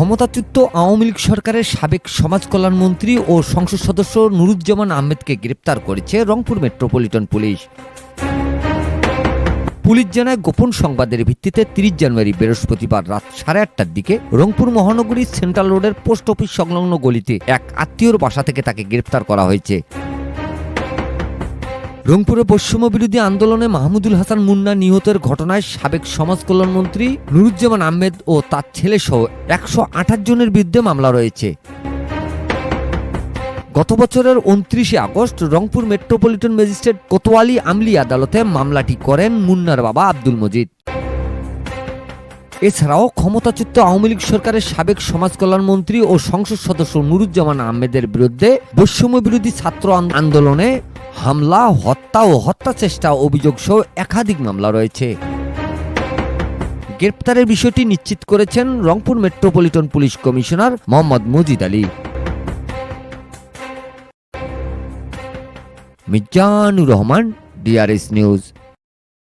ক্ষমতাচ্যুত আওয়ামী লীগ সরকারের সাবেক সমাজ কল্যাণ মন্ত্রী ও সংসদ সদস্য নুরুজ্জামান আহমেদকে গ্রেপ্তার করেছে রংপুর মেট্রোপলিটন পুলিশ। পুলিশ জানায়, গোপন সংবাদের ভিত্তিতে তিরিশ জানুয়ারি বৃহস্পতিবার রাত সাড়ে আটটার দিকে রংপুর মহানগরীর সেন্ট্রাল রোডের পোস্ট অফিস সংলগ্ন গলিতে এক আত্মীয়র বাসা থেকে তাকে গ্রেপ্তার করা হয়েছে। রংপুরে বৈষম্য বিরোধী আন্দোলনে মাহমুদুল হাসান মুন্না নিহতের ঘটনায় সাবেক সমাজ কল্যাণ মন্ত্রী নুরুজ্জামান আহমেদ ও তার ছেলে সহ একশো আঠাশ জনের বিরুদ্ধে মামলা রয়েছে। গত বছরের উনত্রিশে August Rangpur metropolitan magistrate Kotwali আমলি আদালতে মামলাটি করেন মুন্নার বাবা আব্দুল মজিদ। এছাড়াও ক্ষমতাচ্যুত আওয়ামী লীগ সরকারের সাবেক সমাজ কল্যাণ মন্ত্রী ও সংসদ সদস্য নুরুজ্জামান আহমেদের বিরুদ্ধে বৈষম্য বিরোধী ছাত্র আন্দোলনে হামলা, হত্যা ও হত্যা চেষ্টা অভিযোগ সহ একাধিক মামলা রয়েছে। গ্রেপ্তারের বিষয়টি নিশ্চিত করেছেন Rangpur metropolitan police commissioner Mohammad Majid Ali. Mizanur Rahman, DRS news.